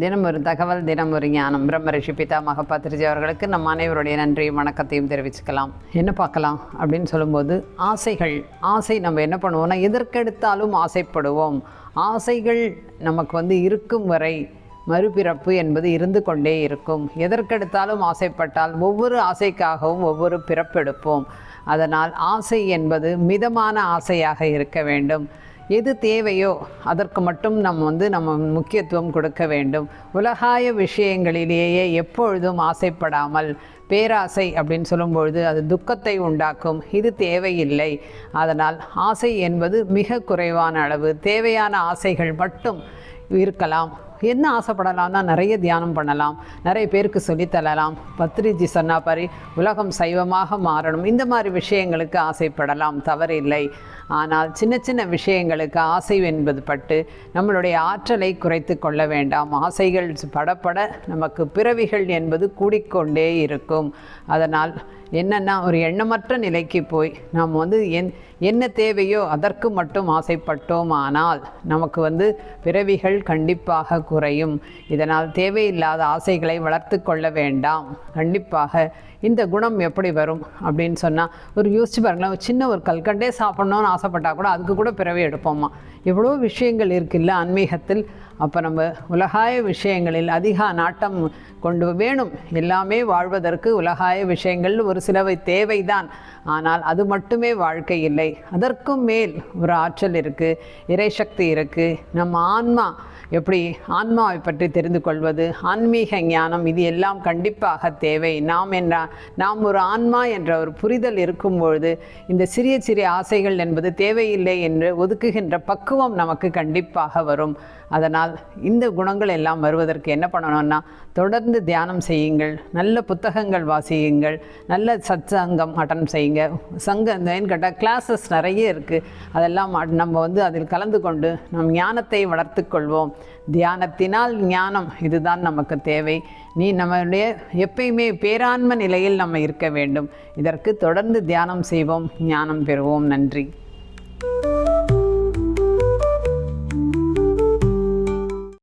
தினம் ஒரு தகவல் தினம் ஒரு ஞானம். பிரம்ம ரிஷி பிதா மகபாத்ரிஜி அவர்களுக்கு நம் அனைவருடைய நன்றியும் வணக்கத்தையும் தெரிவிச்சுக்கலாம். என்ன பார்க்கலாம் அப்படின்னு சொல்லும்போது ஆசைகள். ஆசை நம்ம என்ன பண்ணுவோம்னா எதற்கெடுத்தாலும் ஆசைப்படுவோம். ஆசைகள் நமக்கு வந்து இருக்கும் வரை மறுபிறப்பு என்பது இருந்து கொண்டே இருக்கும். எதற்கெடுத்தாலும் ஆசைப்பட்டால் ஒவ்வொரு ஆசைக்காகவும் ஒவ்வொரு பிறப்பெடுப்போம். அதனால் ஆசை என்பது மிதமான ஆசையாக இருக்க வேண்டும். எது தேவையோ அதற்கு மட்டும் நம்ம வந்து நம்ம முக்கியத்துவம் கொடுக்க வேண்டும். உலகாய விஷயங்களிலேயே எப்பொழுதும் ஆசைப்படாமல் பேராசை அப்படின்னு சொல்லும்பொழுது அது துக்கத்தை உண்டாக்கும். இது தேவையில்லை. அதனால் ஆசை என்பது மிக குறைவான அளவு. தேவையான ஆசைகள் மட்டும் இருக்கலாம். என்ன ஆசைப்படலாம்னா நிறைய தியானம் பண்ணலாம் நிறைய பேருக்கு சொல்லித்தரலாம் பத்ரிஜி சொன்னா பாரி உலகம் சைவமாக மாறணும். இந்த மாதிரி விஷயங்களுக்கு ஆசைப்படலாம் தவறில்லை. ஆனால் சின்ன சின்ன விஷயங்களுக்கு ஆசை என்பது பட்டு நம்மளுடைய ஆற்றலை குறைத்து கொள்ள வேண்டாம். ஆசைகள் படப்பட நமக்கு பிறவிகள் என்பது கூடிக்கொண்டே இருக்கும். அதனால் என்னென்னா ஒரு எண்ணமற்ற நிலைக்கு போய் நாம் வந்து என் என்ன தேவையோ அதற்கு மட்டும் ஆசைப்பட்டோம் ஆனால் நமக்கு வந்து பிறவிகள் கண்டிப்பாக குறையும். இதனால் தேவையில்லாத ஆசைகளை வளர்த்து கொள்ள வேண்டாம். கண்டிப்பாக இந்த குணம் எப்படி வரும் அப்படின்னு சொன்னால் ஒரு யோசிச்சு பாருங்களேன் ஒரு சின்ன ஒரு கல்கண்டே சாப்பிட்ணுன்னு ஆசைப்பட்டால் கூட அதுக்கு கூட பிறவி எடுப்போமா? எவ்வளோ விஷயங்கள் இருக்குல்ல ஆன்மீகத்தில். அப்போ நம்ம உலகாய விஷயங்களில் அதிக நாட்டம் கொண்டு வேணும். எல்லாமே வாழ்வதற்கு உலகாய விஷயங்கள் ஒரு சிலவை தேவைதான். ஆனால் அது மட்டுமே வாழ்க்கை இல்லை. அதற்கும் மேல் ஒரு ஆற்றல் இருக்குது இறைசக்தி இருக்குது நம்ம ஆன்மா எப்படி ஆன்மாவை பற்றி தெரிந்து கொள்வது ஆன்மீக ஞானம் இது எல்லாம் கண்டிப்பாக தேவை. நாம் என்ற நாம் ஒரு ஆன்மா என்ற ஒரு புரிதல் இருக்கும் பொழுது இந்த சிறிய சிறிய ஆசைகள் என்பது தேவையில்லை என்று ஒதுக்குகின்ற பக்குவம் நமக்கு கண்டிப்பாக வரும். அதனால் இந்த குணங்கள் எல்லாம் வருவதற்கு என்ன பண்ணணும்னா தொடர்ந்து தியானம் செய்யுங்கள் நல்ல புத்தகங்கள் வாசியுங்கள் நல்ல சத்சங்கம் அட்டன் செய்யுங்க. சங்கம் ஏன்னு கேட்டால் கிளாஸஸ் நிறைய இருக்குது அதெல்லாம் நம்ம வந்து அதில் கலந்து கொண்டு நம் ஞானத்தை வளர்த்து கொள்வோம். தியானத்தினால் ஞானம் இதுதான் நமக்கு தேவை. நீ நம்மளுடைய எப்பயுமே பேராண்மை நிலையில் நம்ம இருக்க வேண்டும். இதற்கு தொடர்ந்து தியானம் செய்வோம் ஞானம் பெறுவோம். நன்றி.